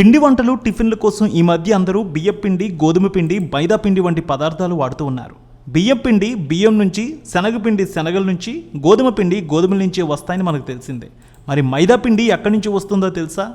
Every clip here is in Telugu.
పిండి వంటలు టిఫిన్ల కోసం ఈ మధ్య అందరూ బియ్యం పిండి గోధుమ పిండి మైదా పిండి వంటి పదార్థాలు వాడుతూ ఉన్నారు. బియ్యం పిండి బియ్యం నుంచి శనగపిండి శనగల నుంచి గోధుమ పిండి గోధుమల నుంచి వస్తాయని మనకు తెలిసిందే. మరి మైదా పిండి ఎక్కడి నుంచి వస్తుందో తెలుసా?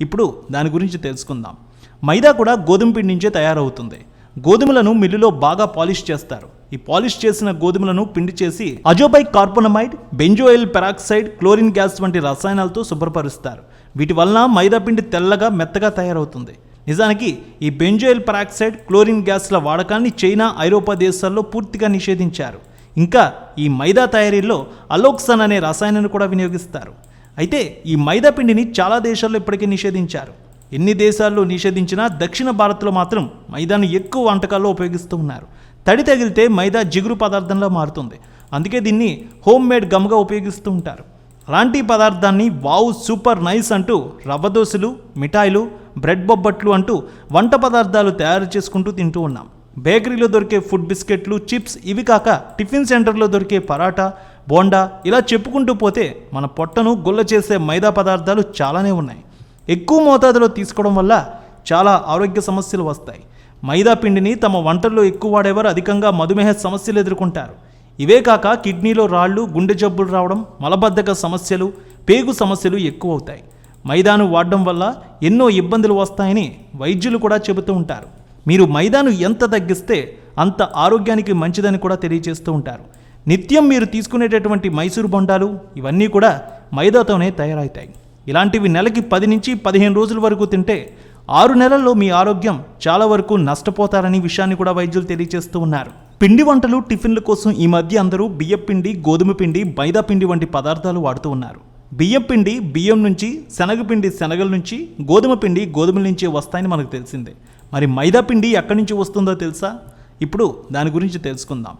ఇప్పుడు దాని గురించి తెలుసుకుందాం. మైదా కూడా గోధుమ పిండి నుంచే తయారవుతుంది. గోధుమలను మిల్లులో బాగా పాలిష్ చేస్తారు. ఈ పాలిష్ చేసిన గోధుమలను పిండి చేసి azodicarbonamide benzoyl peroxide chlorine gas వంటి రసాయనాలతో శుభ్రపరుస్తారు. వీటి వలన మైదా పిండి తెల్లగా మెత్తగా తయారవుతుంది. నిజానికి ఈ బెంజోయిల్ పెరాక్సైడ్ క్లోరిన్ గ్యాస్ల వాడకాన్ని చైనా ఐరోపా దేశాల్లో పూర్తిగా నిషేధించారు. ఇంకా ఈ మైదా తయారీలో అలోక్సన్ అనే రసాయనాన్ని కూడా వినియోగిస్తారు. అయితే ఈ మైదా పిండిని చాలా దేశాల్లో ఇప్పటికే నిషేధించారు. ఎన్ని దేశాల్లో నిషేధించినా దక్షిణ భారత్లో మాత్రం మైదాను ఎక్కువ వంటకాల్లో ఉపయోగిస్తూ ఉన్నారు. తడి తగిలితే మైదా జిగురు పదార్థంలో మారుతుంది. అందుకే దీన్ని హోమ్ మేడ్ గమ్గా ఉపయోగిస్తూ ఉంటారు. అలాంటి పదార్థాన్ని వావ్ సూపర్ నైస్ అంటూ రవ్వ దోశలు మిఠాయిలు బ్రెడ్ బొబ్బట్లు అంటూ వంట పదార్థాలు తయారు చేసుకుంటూ తింటూ ఉన్నాం. బేకరీలో దొరికే ఫుడ్ బిస్కెట్లు చిప్స్ ఇవి కాక టిఫిన్ సెంటర్లో దొరికే పరాటా బోండా ఇలా చెప్పుకుంటూ పోతే మన పొట్టను గుల్ల చేసే మైదా పదార్థాలు చాలానే ఉన్నాయి. ఎక్కువ మోతాదులో తీసుకోవడం వల్ల చాలా ఆరోగ్య సమస్యలు వస్తాయి. మైదా పిండిని తమ వంటల్లో ఎక్కువ వాడేవారు అధికంగా మధుమేహ సమస్యలు ఎదుర్కొంటారు. ఇవే కాక కిడ్నీలో రాళ్ళు గుండె జబ్బులు రావడం మలబద్ధక సమస్యలు పేగు సమస్యలు ఎక్కువ అవుతాయి మైదాను వాడడం వల్ల ఎన్నో ఇబ్బందులు వస్తాయని వైద్యులు కూడా చెబుతూ ఉంటారు. మీరు మైదాను ఎంత తగ్గిస్తే అంత ఆరోగ్యానికి మంచిదని కూడా తెలియజేస్తూ ఉంటారు. నిత్యం మీరు తీసుకునేటటువంటి మైసూరు బొండాలు ఇవన్నీ కూడా మైదాతోనే తయారవుతాయి. ఇలాంటివి నెలకి పది నుంచి పదిహేను రోజుల వరకు తింటే ఆరు నెలల్లో మీ ఆరోగ్యం చాలా వరకు నష్టపోతారని విషయాన్ని కూడా వైద్యులు తెలియజేస్తూ ఉన్నారు. పిండి వంటలు టిఫిన్ల కోసం ఈ మధ్య అందరూ బియ్యం పిండి గోధుమ పిండి మైదా పిండి వంటి పదార్థాలు వాడుతూ ఉన్నారు. బియ్యం పిండి బియ్యం నుంచి శనగపిండి శనగల నుంచి గోధుమ పిండి గోధుమల నుంచి వస్తాయని మనకు తెలిసిందే. మరి మైదా పిండి ఎక్కడి నుంచి వస్తుందో తెలుసా? ఇప్పుడు దాని గురించి తెలుసుకుందాం.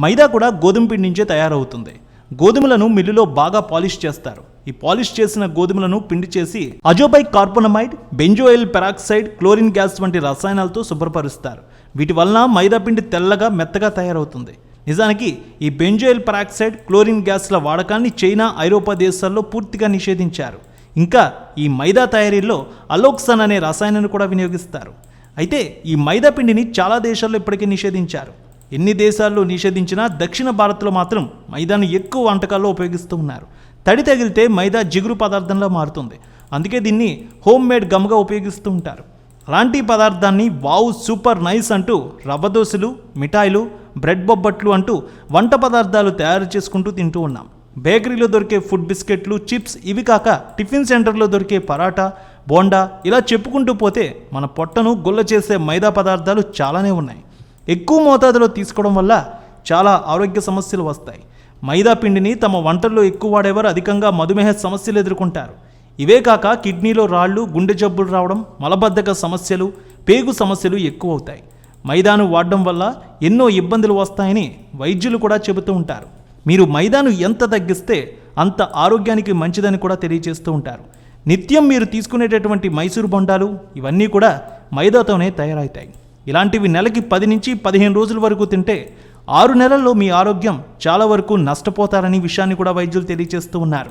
మైదా కూడా గోధుమ పిండి నుంచే తయారవుతుంది. గోధుమలను మిల్లులో బాగా పాలిష్ చేస్తారు. ఈ పాలిష్ చేసిన గోధుమలను పిండి చేసి azodicarbonamide benzoyl peroxide chlorine gas వంటి రసాయనాలతో శుభ్రపరుస్తారు. వీటి వలన మైదా పిండి తెల్లగా మెత్తగా తయారవుతుంది. నిజానికి ఈ బెంజోయిల్ పెరాక్సైడ్ క్లోరిన్ గ్యాస్ల వాడకాన్ని చైనా ఐరోపా దేశాల్లో పూర్తిగా నిషేధించారు. ఇంకా ఈ మైదా తయారీలో అలోక్సన్ అనే రసాయనాన్ని కూడా వినియోగిస్తారు. అయితే ఈ మైదా పిండిని చాలా దేశాల్లో ఇప్పటికే నిషేధించారు. ఎన్ని దేశాల్లో నిషేధించినా దక్షిణ భారత్లో మాత్రం మైదాను ఎక్కువ వంటకాల్లో ఉపయోగిస్తూ ఉన్నారు. తడి తగిలితే మైదా జిగురు పదార్థంలో మారుతుంది. అందుకే దీన్ని హోమ్ మేడ్ గమ్గా ఉపయోగిస్తూ ఉంటారు. అలాంటి పదార్థాన్ని వావ్ సూపర్ నైస్ అంటూ రవ్వ దోశలు మిఠాయిలు బ్రెడ్ బొబ్బట్లు అంటూ వంట పదార్థాలు తయారు చేసుకుంటూ తింటూ ఉన్నాం. బేకరీలో దొరికే ఫుడ్ బిస్కెట్లు చిప్స్ ఇవి కాక టిఫిన్ సెంటర్లో దొరికే పరాటా బోండా ఇలా చెప్పుకుంటూ పోతే మన పొట్టను గుల్ల చేసే మైదా పదార్థాలు చాలానే ఉన్నాయి. ఎక్కువ మోతాదులో తీసుకోవడం వల్ల చాలా ఆరోగ్య సమస్యలు వస్తాయి. మైదా పిండిని తమ వంటల్లో ఎక్కువ వాడేవారు అధికంగా మధుమేహ సమస్యలు ఎదుర్కొంటారు. ఇవే కాక కిడ్నీలో రాళ్ళు గుండె జబ్బులు రావడం మలబద్ధక సమస్యలు పేగు సమస్యలు ఎక్కువ అవుతాయి మైదాను వాడడం వల్ల ఎన్నో ఇబ్బందులు వస్తాయని వైద్యులు కూడా చెబుతూ ఉంటారు. మీరు మైదాను ఎంత తగ్గిస్తే అంత ఆరోగ్యానికి మంచిదని కూడా తెలియజేస్తూ ఉంటారు. నిత్యం మీరు తీసుకునేటటువంటి మైసూరు బొండాలు ఇవన్నీ కూడా మైదాతోనే తయారవుతాయి. ఇలాంటివి నెలకి పది నుంచి పదిహేను రోజుల వరకు తింటే ఆరు నెలల్లో మీ ఆరోగ్యం చాలా వరకు నష్టపోతారని విషయాన్ని కూడా వైద్యులు తెలియజేస్తూ ఉన్నారు.